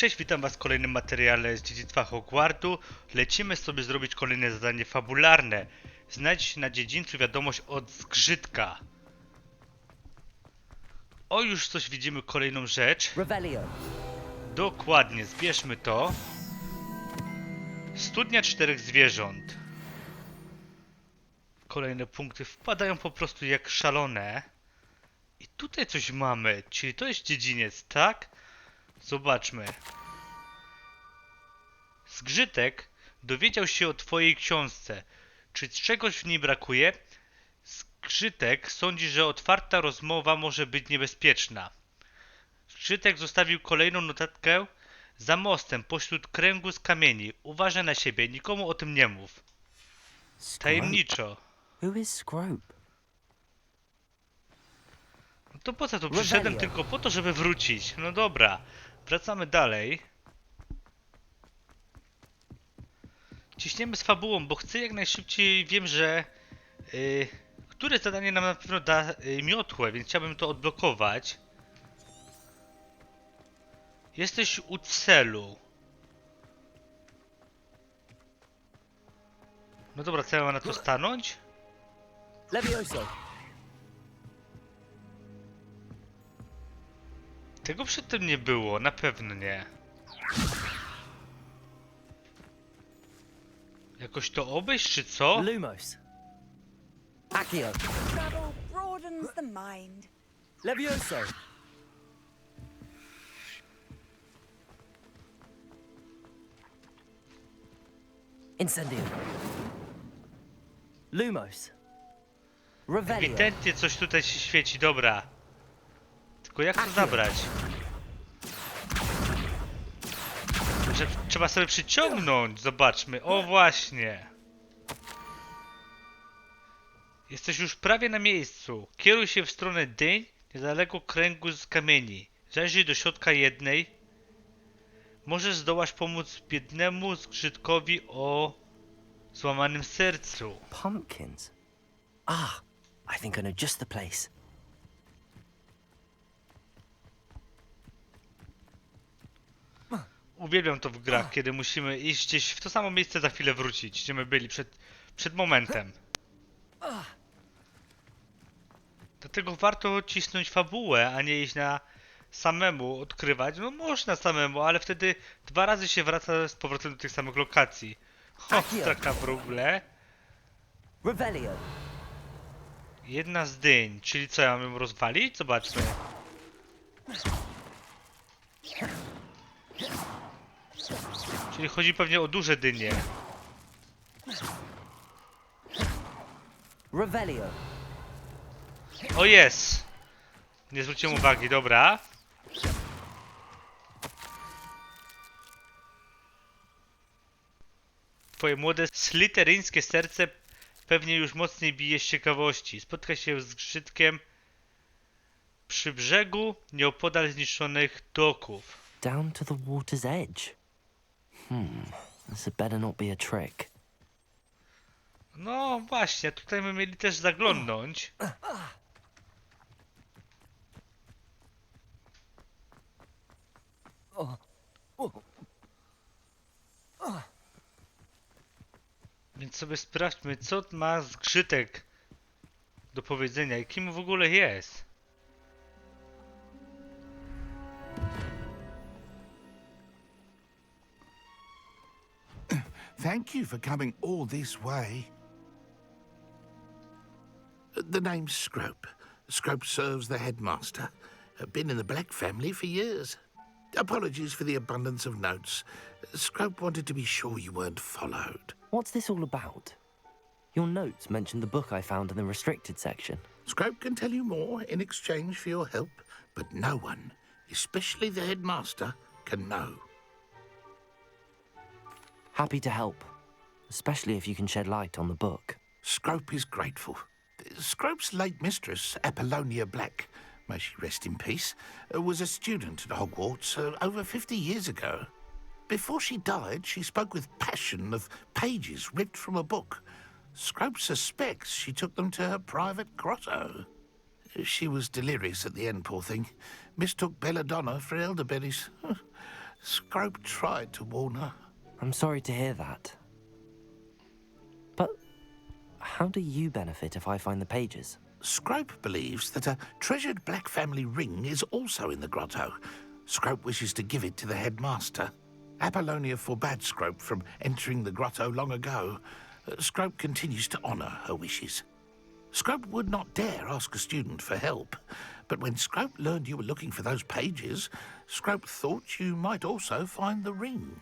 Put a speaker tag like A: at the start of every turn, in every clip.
A: Cześć, witam was w kolejnym materiale z dziedzictwa Hogwartu. Lecimy sobie zrobić kolejne zadanie fabularne. Znajdź na dziedzińcu wiadomość od zgrzytka. O, już coś widzimy, kolejną rzecz.
B: Revelio.
A: Dokładnie, zbierzmy to. Studnia czterech zwierząt. Kolejne punkty wpadają po prostu jak szalone. I tutaj coś mamy, czyli to jest dziedziniec, tak? Zobaczmy. Zgrzytek dowiedział się o twojej książce. Czy czegoś w niej brakuje? Zgrzytek sądzi, że otwarta rozmowa może być niebezpieczna. Szczytek zostawił kolejną notatkę za mostem pośród kręgu z kamieni. Uważaj na siebie, nikomu o tym nie mów. Tajemniczo.
B: Who is Scrope?
A: No to po co tu przyszedłem? Tylko po to, żeby wrócić. No dobra, wracamy dalej. Ciśniemy z fabułą, bo chcę jak najszybciej. Wiem, że. Yy, które zadanie nam na pewno da yy, miotłę, więc chciałbym to odblokować. Jesteś u celu. No dobra, co ja mam na to stanąć?
B: Levioso.
A: Tego przedtem nie było, na pewno nie. Jakoś to obejść, czy co?
B: Lumos. Accio.
C: Travel broadens the mind.
B: Levioso. Incendio. Lumos. Revelio.
A: Ewidentnie coś tutaj się świeci, dobra. Tylko jak to zabrać? Że trzeba sobie przyciągnąć, zobaczmy. O właśnie. Jesteś już prawie na miejscu. Kieruj się w stronę dyń, niedaleko kręgu z kamieni. Zajrzyj do środka jednej. Możesz zdołasz pomóc biednemu zgrzytkowi o złamanym sercu.
B: Pumpkins. Ah, I think I know just the place.
A: Uwielbiam to w grach, kiedy musimy iść gdzieś w to samo miejsce, za chwilę wrócić, gdzie my byli przed, przed momentem. Dlatego warto cisnąć fabułę, a nie iść na samemu odkrywać. No można samemu, ale wtedy dwa razy się wraca z powrotem do tych samych lokacji. O,
B: Akio.
A: taka wróble.
B: Revelio.
A: Jedna z dyń, czyli co, ja mam ją rozwalić? Zobaczmy. Czyli chodzi pewnie o duże dynie.
B: Revelio.
A: O jest! Nie zwróciłem uwagi, dobra. Twoje młode sliteryńskie serce pewnie już mocniej bije z ciekawości. Spotka się z grzytkiem przy brzegu nieopodal zniszczonych doków.
B: Down to the water's edge. Hmm, this better not be a trick.
A: No właśnie, tutaj my mieli też zaglądnąć. Więc sobie sprawdźmy, co ma zgrzytek do powiedzenia i kim w ogóle jest.
D: Thank you for coming all this way. The name's Scrope. Scrope serves the headmaster. Been in the Black family for years. Apologies for the abundance of notes. Scrope wanted to be sure you weren't followed.
B: What's this all about? Your notes mentioned the book I found in the restricted section.
D: Scrope can tell you more in exchange for your help, but no one, especially the headmaster, can know.
B: Happy to help, especially if you can shed light on the book.
D: Scrope is grateful. Scrope's late mistress, Apollonia Black, may she rest in peace, uh, was a student at Hogwarts uh, over 50 years ago. Before she died, she spoke with passion of pages ripped from a book. Scrope suspects she took them to her private grotto. She was delirious at the end, poor thing. Mistook belladonna for elderberries. Scrope tried to warn her.
B: I'm sorry to hear that. But how do you benefit if I find the pages?
D: Scrope believes that a treasured black family ring is also in the grotto. Scrope wishes to give it to the headmaster. Apollonia forbade Scrope from entering the grotto long ago. Uh, Scrope continues to honour her wishes. Scrope would not dare ask a student for help, but when Scrope learned you were looking for those pages, Scrope thought you might also find the ring.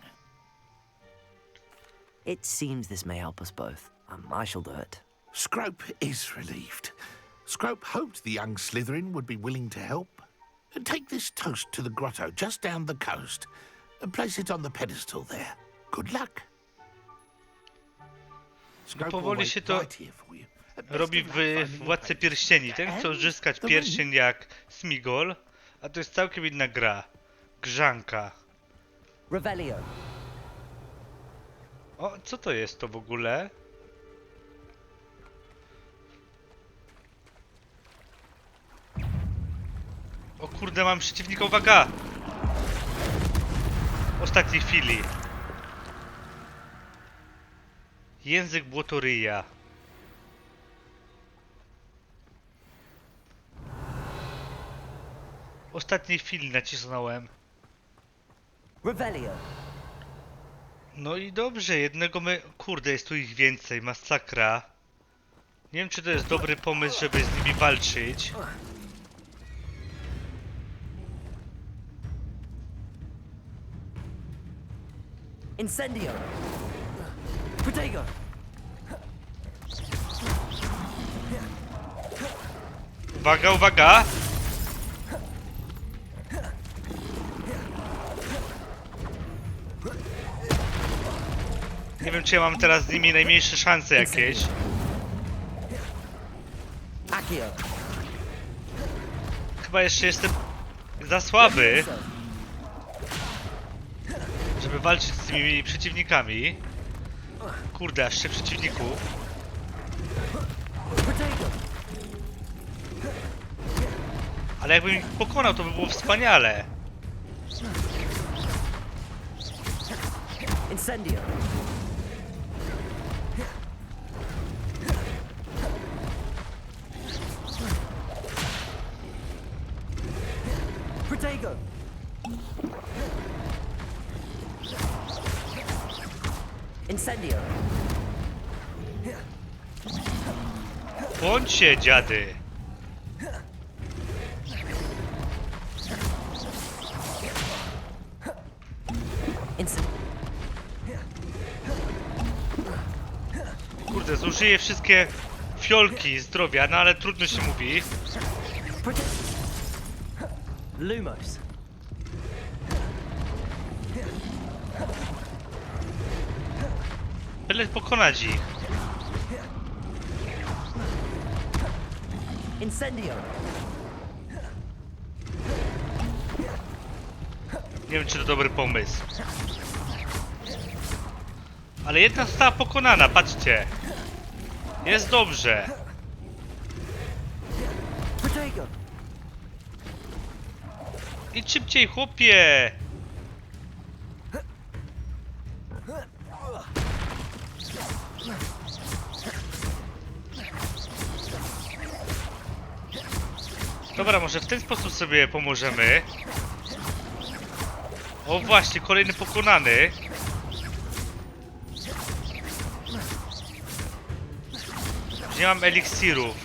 B: It seems this may help us both. Um, I shall do it.
D: Scrope is relieved. Scrope hoped the young Slytherin would be willing to help. Take this toast to the grotto just down the coast and place it on the pedestal there. Good luck. Scrope will
A: powoli się to
D: right here for you.
A: Robi
D: of luck
A: w
D: finding the
A: Władcy
D: pages.
A: Pierścieni. Ten chce
D: And
A: uzyskać pierścień jak Smigol, a to jest całkiem inna gra. Grzanka.
B: Revelio.
A: O, co to jest to w ogóle? O kurde, mam przeciwnika, uwaga! Ostatniej chwili. Język błotoryja. Ostatniej chwili nacisnąłem.
B: Revelio.
A: No i dobrze, jednego my... Kurde, jest tu ich więcej, masakra. Nie wiem, czy to jest dobry pomysł, żeby z nimi walczyć.
B: Incendio. Protego.
A: Uwaga, uwaga! Nie wiem, czy ja mam teraz z nimi najmniejsze szanse jakieś.
B: Accio.
A: Chyba jeszcze jestem za słaby, żeby walczyć z tymi przeciwnikami. Kurde, aż się przeciwników. Ale jakbym ich pokonał, to by było wspaniale.
B: Incendio.
A: Bądźcie, dziady! Kurde, zużyję wszystkie fiolki zdrowia, no ale trudno się mówi.
B: Lumos.
A: Byle pokonać ich.
B: Incendio.
A: Nie wiem, czy to dobry pomysł. Ale jedna została pokonana, patrzcie. Jest dobrze. Idź szybciej, chłopie! Dobra, może w ten sposób sobie pomożemy. O właśnie, kolejny pokonany. Nie mam eliksirów.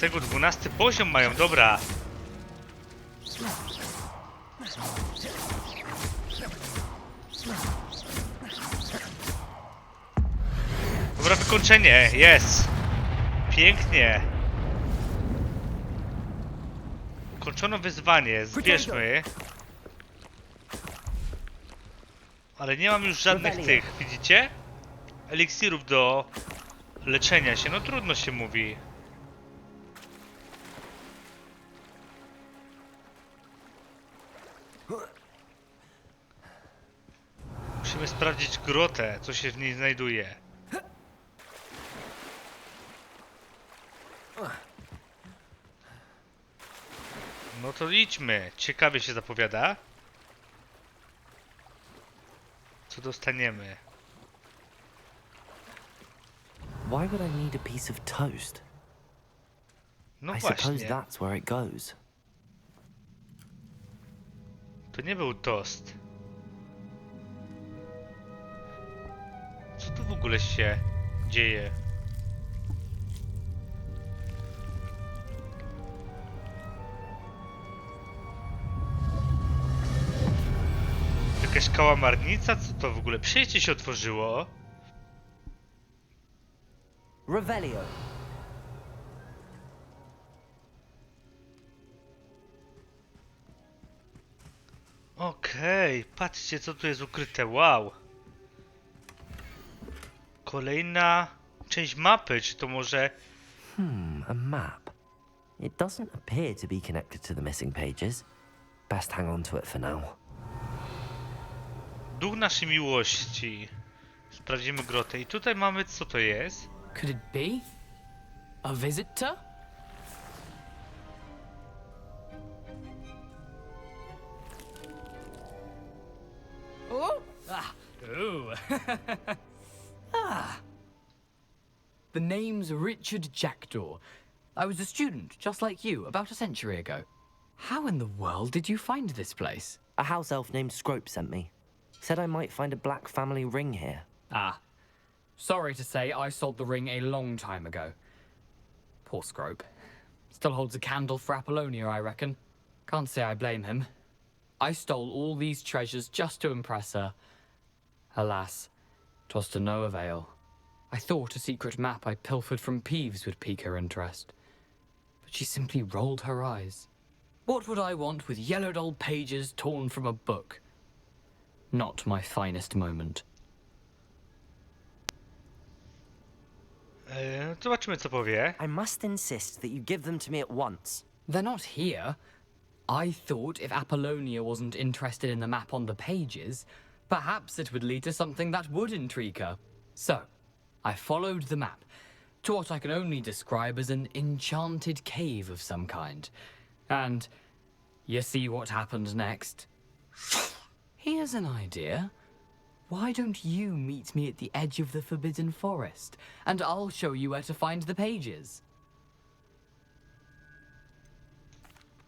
A: Tego 12 poziom mają, dobra. Dobra, wykończenie, jest. Pięknie. Ukończono wyzwanie, zbierzmy. Ale nie mam już żadnych tych, widzicie? Eliksirów do leczenia się, no trudno się mówi. Musimy sprawdzić grotę, co się w niej znajduje. No to idźmy. Ciekawie się zapowiada. Co dostaniemy?
B: Why would I need a piece of toast?
A: No
B: I suppose
A: właśnie.
B: that's where it goes.
A: To nie był tost. Co tu w ogóle się dzieje? Jakaś kałamarnica? Co to w ogóle? Przejście się otworzyło.
B: Revelio.
A: Okej, patrzcie co tu jest ukryte. Wow. Kolejna część mapy, czy to może...
B: Hmm, a map. It doesn't appear to be connected to the missing pages. Best hang on to it for now.
A: Duch naszej miłości. Sprawdzimy grotę. I tutaj mamy, co to jest?
E: Could it be? A visitor? Oh! Ah! Ooh! ah! The name's Richard Jackdaw. I was a student, just like you, about a century ago. How in the world did you find this place?
B: A house elf named Scrope sent me. Said I might find a black family ring here.
E: Ah. Sorry to say, I sold the ring a long time ago. Poor Scrope. Still holds a candle for Apollonia, I reckon. Can't say I blame him. I stole all these treasures just to impress her. Alas, 'twas to no avail. I thought a secret map I pilfered from Peeves would pique her interest. But she simply rolled her eyes. What would I want with yellowed old pages torn from a book? Not my finest moment.
A: Eee, zobaczymy, co powie.
B: I must insist that you give them to me at once.
E: They're not here. I thought if Apollonia wasn't interested in the map on the pages, perhaps it would lead to something that would intrigue her. So, I followed the map to what I can only describe as an enchanted cave of some kind. And you see what happened next? Here's an idea. Why don't you meet me at the edge of the Forbidden Forest, and I'll show you where to find the pages?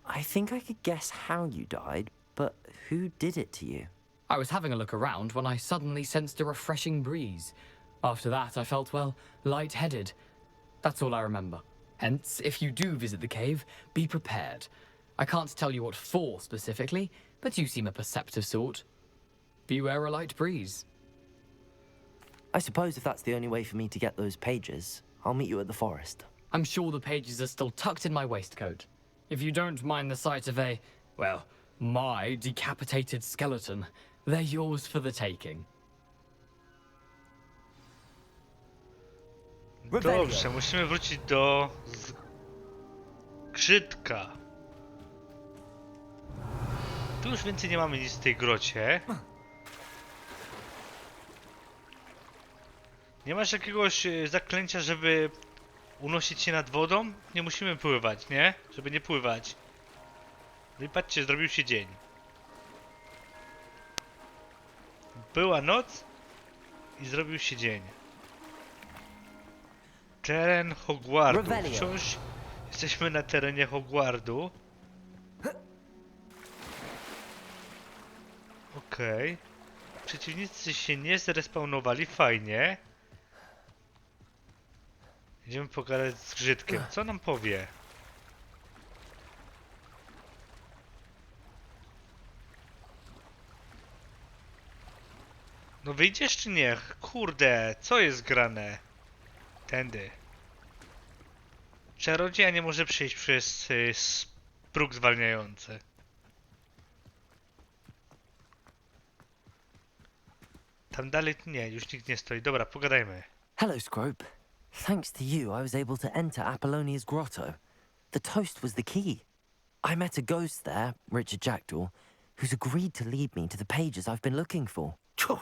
B: I think I could guess how you died, but who did it to you?
E: I was having a look around when I suddenly sensed a refreshing breeze. After that, I felt, well, light-headed. That's all I remember. Hence, if you do visit the cave, be prepared. I can't tell you what for specifically, but you seem a perceptive sort. Beware a light breeze.
B: I suppose if that's the only way for me to get those pages, I'll meet you at the forest.
E: I'm sure the pages are still tucked in my waistcoat. If you don't mind the sight of a, well, my decapitated skeleton, they're yours for the taking.
A: Dobrze, musimy wrócić do zgrzytka. Tu już więcej nie mamy nic w tej grocie. Nie masz jakiegoś e, zaklęcia, żeby unosić się nad wodą? Nie musimy pływać, nie? Żeby nie pływać. No i patrzcie, zrobił się dzień. Była noc i zrobił się dzień. Teren.
B: Revelio.
A: Wciąż jesteśmy na terenie Hogwartu. Okej. Przeciwnicy się nie zrespawnowali, fajnie. Idziemy pogadać z Grzydkiem. Co nam powie? No wyjdziesz czy nie? Kurde, co jest grane? Tędy. Czarodzieja nie może przejść przez y, próg zwalniający. Tam dalej nie, już nikt nie stoi. Dobra, pogadajmy.
B: Hello, Scrope. Thanks to you, I was able to enter Apollonia's grotto. The toast was the key. I met a ghost there, Richard Jackdaw, who's agreed to lead me to the pages I've been looking for.
D: Phew,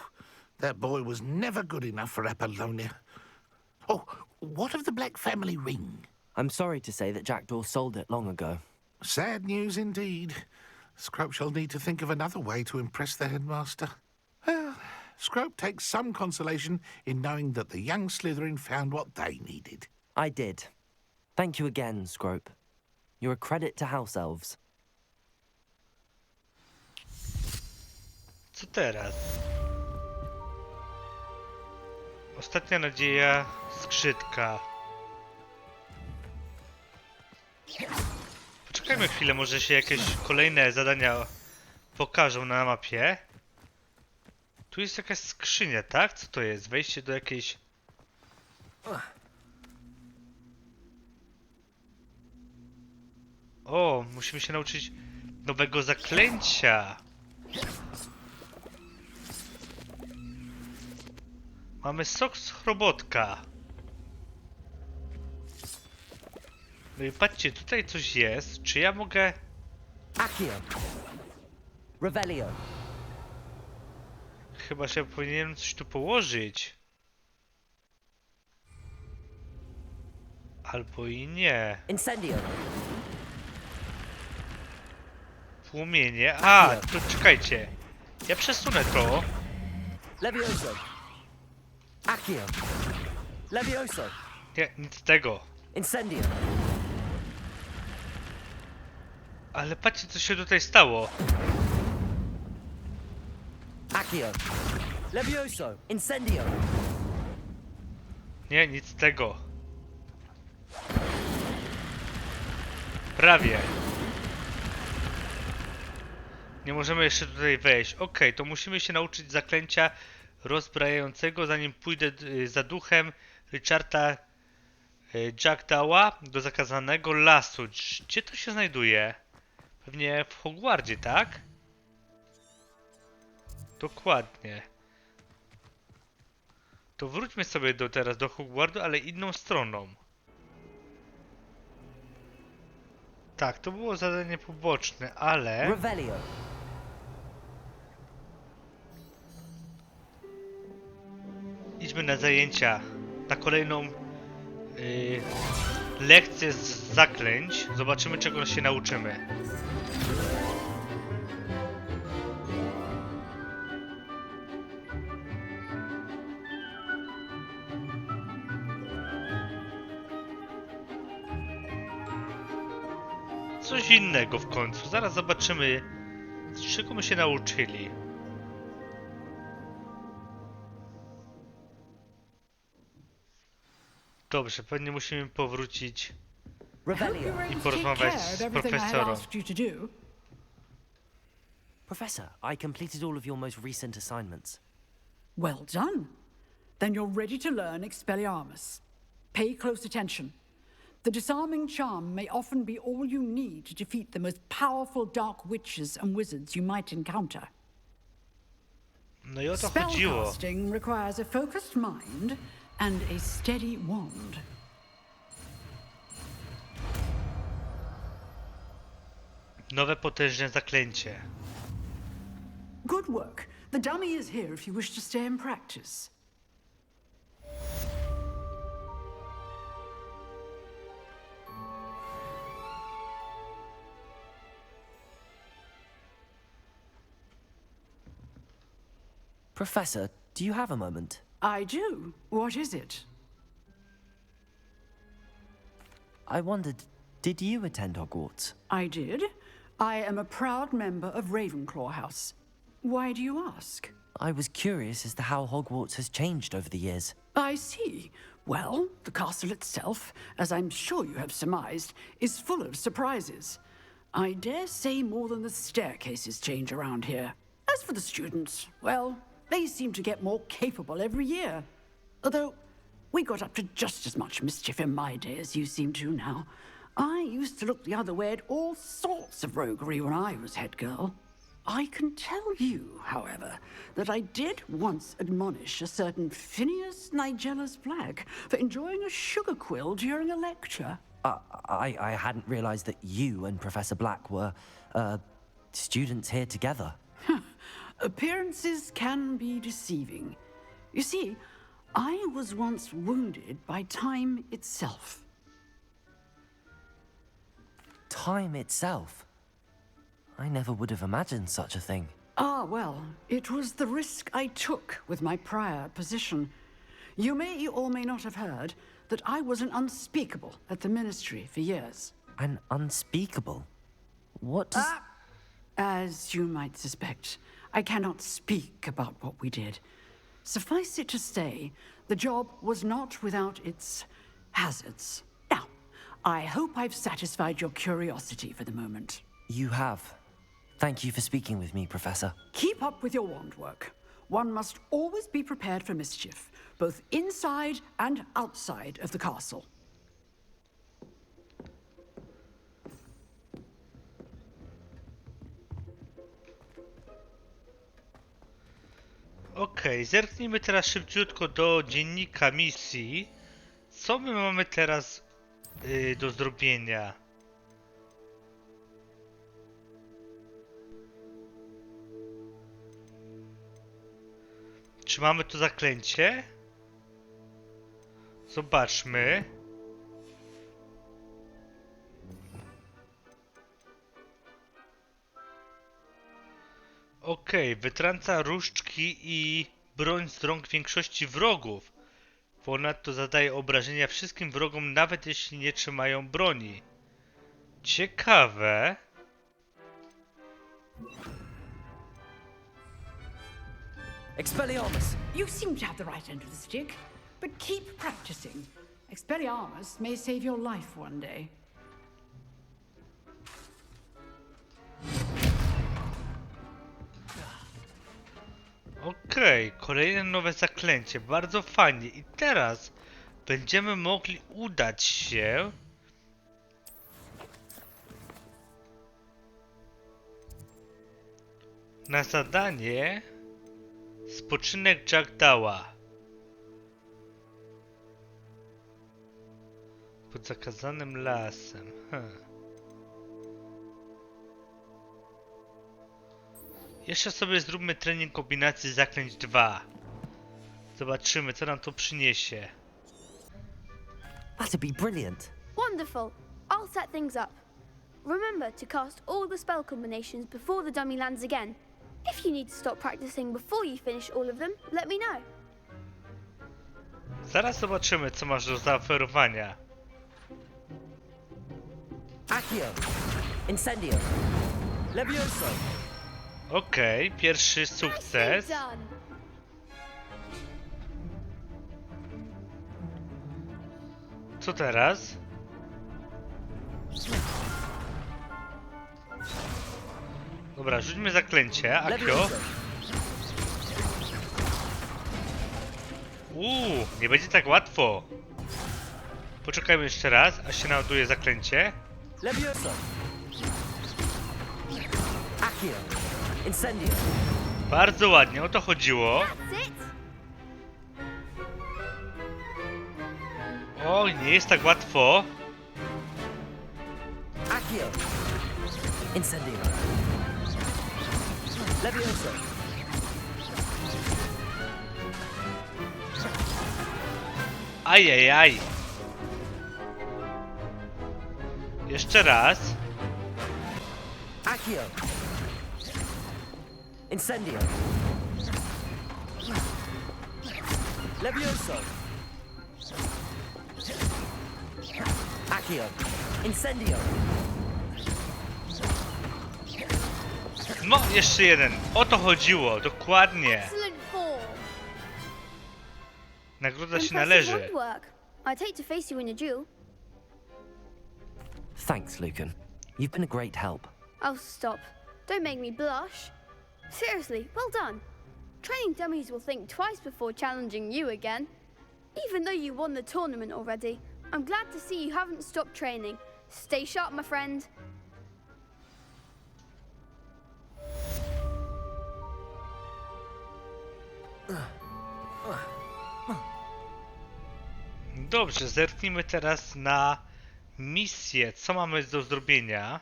D: that boy was never good enough for Apollonia. Oh, what of the Black family ring?
B: I'm sorry to say that Jackdaw sold it long ago.
D: Sad news indeed. Scrope shall need to think of another way to impress the headmaster. Scrope takes some consolation in knowing that the young Slytherin found what they needed.
B: I did. Thank you again, Scrope. You're a credit to House Elves.
A: Co teraz? Ostatnia nadzieja, skrzytka. Poczekajmy chwilę, może się jakieś kolejne zadania pokażą na mapie. Tu jest jakaś skrzynia, tak? Co to jest? Wejście do jakiejś... O, musimy się nauczyć nowego zaklęcia. Mamy sok z chrobotka. No i patrzcie, tutaj coś jest. Czy ja mogę...
B: Accio! Revelio!
A: Chyba się powinienem coś tu położyć. Albo i nie.
B: Incendio!
A: Płomienie. A, to czekajcie. Ja przesunę to.
B: Levioso! Accio! Levioso!
A: Nie, nic tego.
B: Incendio!
A: Ale patrzcie, co się tutaj stało.
B: Accio! Levioso! Incendio!
A: Nie, nic z tego. Prawie. Nie możemy jeszcze tutaj wejść. Okej, to musimy się nauczyć zaklęcia rozbrajającego, zanim pójdę y, za duchem Richarda y, Jackdawa do zakazanego lasu. Gdzie to się znajduje? Pewnie w Hogwardzie, tak? Dokładnie. To wróćmy sobie do teraz do Hogwartu, ale inną stroną. Tak, to było zadanie poboczne, ale...
B: Revelio!
A: Idźmy na zajęcia. Na kolejną yy, lekcję z zaklęć. Zobaczymy czego się nauczymy. Coś innego w końcu. Zaraz zobaczymy, z czego my się nauczyli. Dobrze, pewnie musimy powrócić.
C: Take
A: porozmawiać z
C: I
A: profesorem.
B: Professor, I completed all of your most recent assignments.
C: Well done. Then you're ready to learn Expelliarmus. Pay close attention. The disarming charm may often be all you need to defeat the most powerful dark witches and wizards you might encounter.
A: No i o to chodziło.
C: Spellcasting requires a focused mind and a steady wand.
A: Nowe potężne zaklęcie.
C: Good work. The dummy is here if you wish to stay and practice.
B: Professor, do you have a moment?
C: I do. What is it?
B: I wondered, did you attend Hogwarts?
C: I did. I am a proud member of Ravenclaw House. Why do you ask?
B: I was curious as to how Hogwarts has changed over the years.
C: I see. Well, the castle itself, as I'm sure you have surmised, is full of surprises. I dare say more than the staircases change around here. As for the students, well, they seem to get more capable every year. Although, we got up to just as much mischief in my day as you seem to now. I used to look the other way at all sorts of roguery when I was head girl. I can tell you, however, that I did once admonish a certain Phineas Nigellus Black for enjoying a sugar quill during a lecture.
B: Uh, I, I hadn't realized that you and Professor Black were, uh, students here together.
C: Appearances can be deceiving. You see, I was once wounded by time itself.
B: time itself. I never would have imagined such a thing.
C: Ah, well, it was the risk I took with my prior position. You may or may not have heard that I was an unspeakable at the ministry for years.
B: An unspeakable. What does.
C: Ah, as you might suspect, I cannot speak about what we did. Suffice it to say, the job was not without its hazards. Now, I hope I've satisfied your curiosity for the moment.
B: You have. Thank you for speaking with me, Professor.
C: Keep up with your wand work. One must always be prepared for mischief, both inside and outside of the castle.
A: Okej, zerknijmy teraz szybciutko do dziennika misji. Co my mamy teraz y, do zrobienia? Czy mamy to zaklęcie? Zobaczmy. Okej, wytrąca różdżki i broń z rąk większości wrogów. Ponadto zadaje obrażenia wszystkim wrogom, nawet jeśli nie trzymają broni. Ciekawe.
B: Expelliarmus!
C: You seem to have the right end of the stick, but keep practicing. Expelliarmus may save your life one day.
A: Okej, kolejne nowe zaklęcie. Bardzo fajnie. I teraz będziemy mogli udać się na zadanie Spoczynek Jackdawa. Pod zakazanym lasem. Hm. Jeszcze sobie zróbmy trening kombinacji zaklęć 2. Zobaczymy, co nam to przyniesie.
B: That'd be brilliant.
F: Wonderful. I'll set things up. Remember to cast all the spell combinations before the dummy lands again. If you need to stop practicing before you finish all of them, let me know.
A: Zaraz zobaczymy, co masz do zaoferowania.
B: Accio! Incendio! Levioso!
A: Okej, pierwszy
F: Nicely
A: sukces. Co teraz? Dobra, rzućmy zaklęcie. Akio. Uuu, nie będzie tak łatwo. Poczekajmy jeszcze raz, aż się naładuje zaklęcie.
B: Accio! Incendio!
A: Bardzo ładnie, o to chodziło. O, nie jest tak łatwo.
B: Accio! Incendio! Levioso!
A: Ajajaj. Jeszcze raz.
B: Accio! Incendio! Levioso! Accio! Incendio!
A: No, jeszcze jeden. O to chodziło, dokładnie.
F: Excellent form.
A: Nagroda się
F: Impressive
A: należy.
F: I'd hate to face you in a duel.
B: Thanks, Lucan. You've been a great help.
F: Oh, stop. Don't make me blush. Seriously, well done. Training dummies will think twice before challenging you again. Even though you won the tournament already, I'm glad to see you haven't stopped training. Stay sharp, my friend.
A: Dobrze, zerknijmy teraz na misję. Co mamy do zrobienia?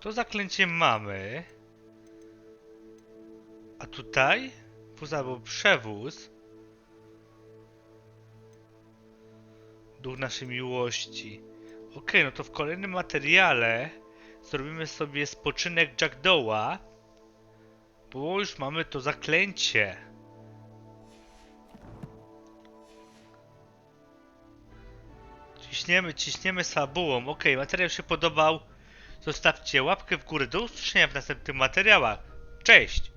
A: To zaklęcie mamy. A tutaj? Wóz albo przewóz. Duch naszej miłości. Okej, no to w kolejnym materiale zrobimy sobie spoczynek Jackdawa, bo już mamy to zaklęcie. Ciśniemy, ciśniemy z fabułą. Okej, materiał się podobał. Zostawcie łapkę w górę. Do usłyszenia w następnych materiałach. Cześć!